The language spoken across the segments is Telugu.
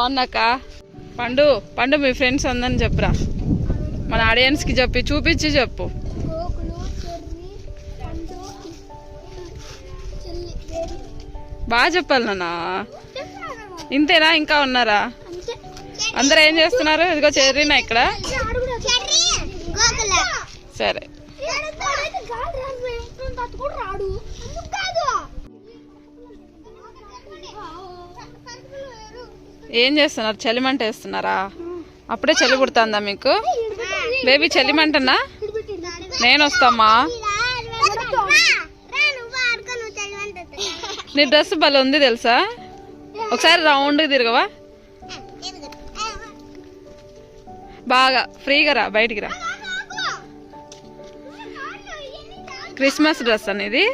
బాగున్నాక? పండు పండు మీ ఫ్రెండ్స్ ఉందని చెప్పురా. మన ఆడియన్స్కి చెప్పి చూపించి చెప్పు. బాగా చెప్పాలి నాన్న. ఇంతేనా? ఇంకా ఉన్నారా? అందరూ ఏం చేస్తున్నారు? ఇదిగో చేరినా ఇక్కడ ఆడు కూడా చెర్రి గోకుల సరే గాలి రాదు తత్తు కూడా రాడు అందుకు కాదు ఏం చేస్తున్నారు? చలిమంట వేస్తున్నారా? అప్పుడే చలి పుడుతుందా మీకు? బేబీ చలిమంటనా? నేను వస్తామా నీ డ్రెస్ భలే ఉంది తెలుసా? ఒకసారి రౌండ్ తిరగవా? బాగా ఫ్రీగా రా బయటికి రా. క్రిస్మస్ డ్రెస్ అనేది.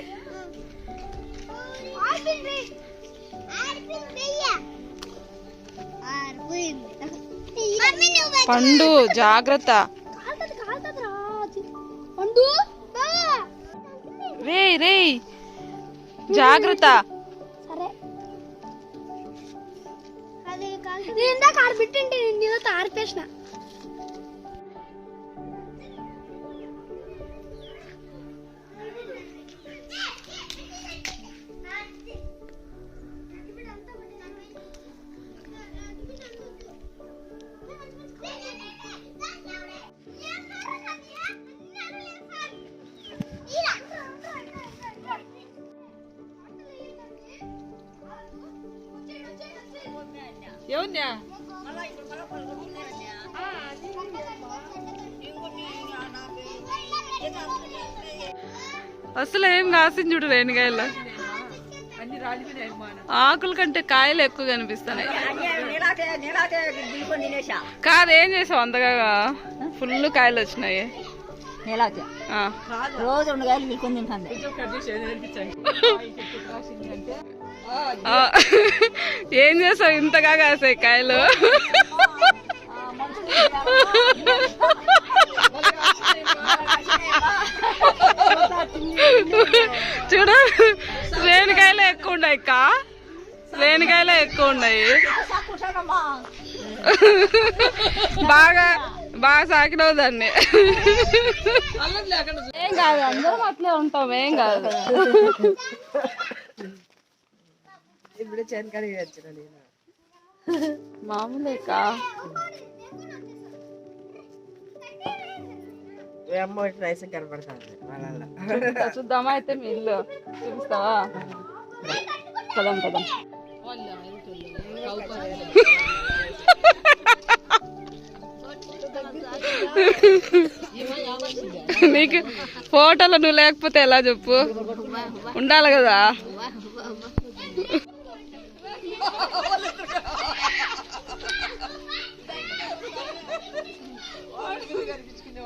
పండు జాగ్రత్త. రే రే జాగ్రత్త. సరే. ఆరిపేసిన అసలు ఏం కాసింది చూడు రేణికాయలు ఆకుల కంటే కాయలు ఎక్కువ కనిపిస్తున్నాయి. కాదు ఏం చేసావు అంతగా? ఫుల్ కాయలు వచ్చినాయి. రోజు రెండు కాయలు పిలుకొని తింటుంది ఆ. ఏం చేసావు ఇంతగా కాసాయి కాయలు? చూడు రేణికాయలే ఎక్కువ ఉన్నాయి కా రేణికాయలే ఎక్కువ ఉన్నాయి. బాగా బాగా సాకినవు దాన్ని. ఏం కాదు అందరం అట్లే ఉంటాం ఏం కాదు. ఇప్పుడు చెనకడి వచ్చిన నేను. మామూలే కా మీ అమ్మ వచ్చి రైస్ కనపడుతుంది వాళ్ళ చూపిస్తా, చూద్దామా అయితే మీ ఇల్లు? చూపిస్తావా? పదం పదం. నీకు ఫోటోలో నువ్వు లేకపోతే ఎలా చెప్పు? ఉండాలి కదా? కనిపించుకునే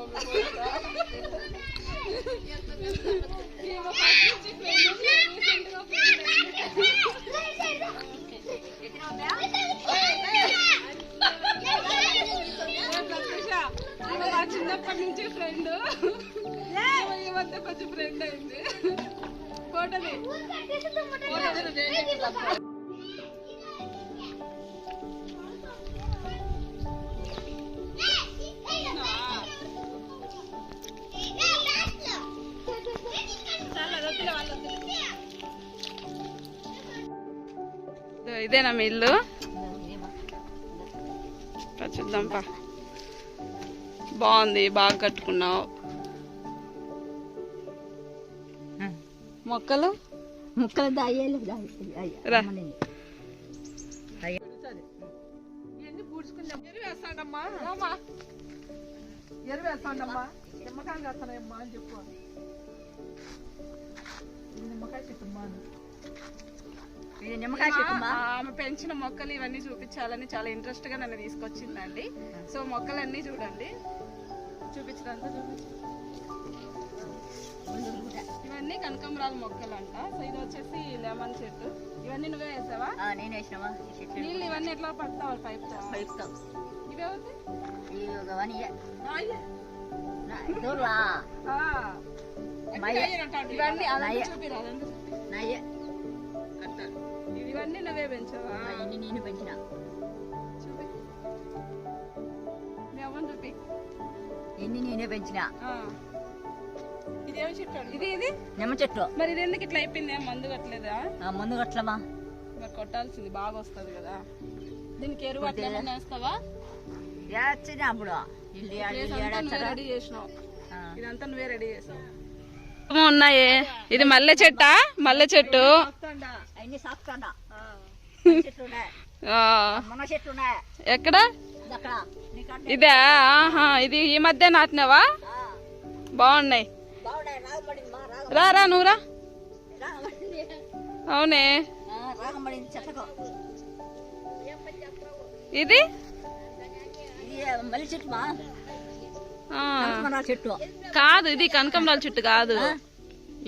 ఇదేనా మీ ఇల్లు? చూద్దాంపా చూద్దాం బాగుంది బాగా కట్టుకున్నావు. మొక్కలు? ముక్కలు దాయేలు రా. ఎరువు వేస్తాడమ్మా. నిమ్మకాయలు చేస్తానమ్మా అని చెప్పు. నిమ్మకాయ చెట్టుమ్మా ఆమె పెంచిన మొక్కలు ఇవన్నీ చూపించాలని చాలా ఇంట్రెస్ట్గా నన్ను తీసుకొచ్చిందండి. సో మొక్కలన్నీ చూడండి. చూపించడానికి చూపించు. ఇవన్నీ కనకంబరాల మొక్కలు అంట సో ఇది వచ్చేసి లెమన్ చెట్టు. ఇవన్నీ నువ్వే వేసావా? నేను వేసినావా నీళ్ళు ఇవన్నీ ఎట్లా పడతావు? పైప్ పైప్ ఇవేవుతాయి ఇవి ఇవన్నీ నువ్వే పెంచావా? నేను పెంచినా. చూపి. చూపి. ఎన్ని నేనే పెంచినా. ఇదేమి చెట్టు ఇది ఇది? నిమ్మ చెట్టు. మరి ఇది ఎందుకు ఇట్లా అయిపోయింది? మందు కట్టలేదా? ఆ ముందు కట్టలమ్మా మరి కొట్టాల్సింది బాగా వస్తుంది కదా. దీనికి ఎరువు అట్లా వేస్తావా? వేసిన అప్పుడు? రెడీ చేసినావు. ఇదంతా నువ్వే రెడీ చేసావు. ఉన్నాయి. ఇది మల్లె చెట్ట? మల్లె చెట్టు. ఎక్కడ? ఇది ఆహా. ఇది ఈ మధ్య నాటినావా? బాగున్నాయి. రా రా నువ్వు రా. రాగమడింది అవునే. ఇది? చెట్టు కాదు ఇది కనకంబరాల చెట్టు కాదు.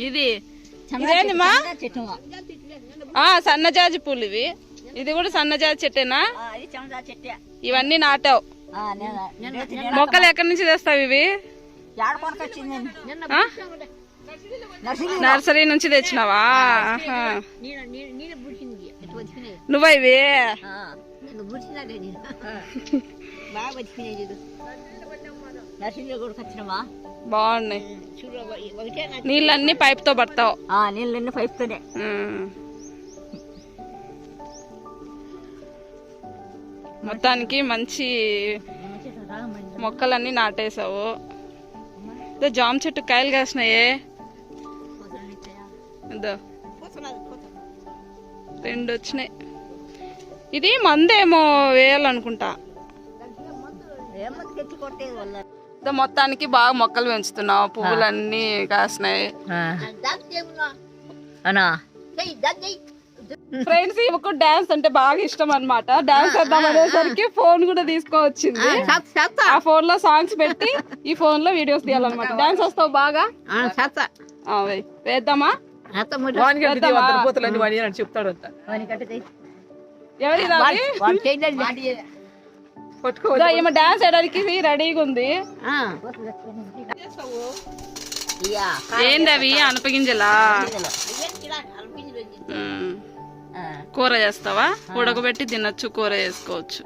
ఇది సన్నజాజి పూలు ఇవి. ఇది కూడా సన్నజాజి చెట్టేనా? ఇవన్నీ నాటావు. మొక్కలు ఎక్కడి నుంచి తెస్తావు ఇవి? నర్సరీ నుంచి తెచ్చినావా? నువ్వా ఇవి? బాగున్నాయి. నీళ్ళన్నీ పైప్తో పడతావు. నీళ్ళన్నీ పైప్ తోనే మొత్తానికి మంచి మొక్కలన్నీ నాటేసావు జామ చెట్టు కాయలు కాసినాయే. రెండు వచ్చినాయి ఇది మందేమో వేయాలనుకుంటా. ఏమో తెచ్చి కొట్టేది వల్ల ఇదో మొత్తానికి బాగా మొక్కలు పెంచుతున్నావు పువ్వులన్నీ కాసినాయి. అనా ఫ్రెండ్స్ ఈమెకు డాన్స్ అంటే బాగా ఇష్టం అన్నమాట. డాన్స్ చేద్దాం అనేసరికి ఫోన్ కూడా తీసుకోవచ్చింది ఆ ఫోన్లో సాంగ్స్ పెట్టి ఈ ఫోన్లో వీడియోస్ తీయాలన్నమాట. డాన్స్ వస్తావు బాగా. వేద్దామా? వాడి అని చెప్తాడు అంత ఎవరి రాది? పట్టుకో ఇదో ఈమె డాన్స్ వేయడానికి రెడీగా ఉంది. ఏంది అవి? అనపగింజలా. కూర చేస్తావా? ఉడకబెట్టి తినొచ్చు కూర చేసుకోవచ్చు.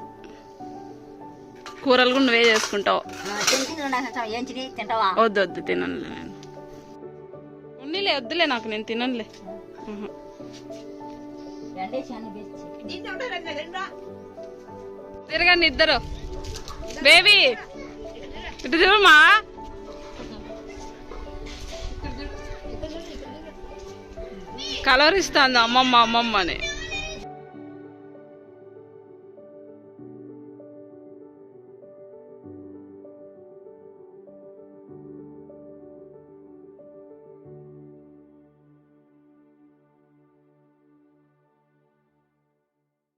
కూరలు కూడా నువ్వే చేసుకుంటావు. వద్దు వద్దు తిననులే నేను ఉన్నిలే వద్దులే నాకు నేను తిననులే. తిరగండి ఇద్దరు. బేబీ ఇటు చూడమా ఇస్తాను అమ్మమ్మ అమ్మమ్మ అని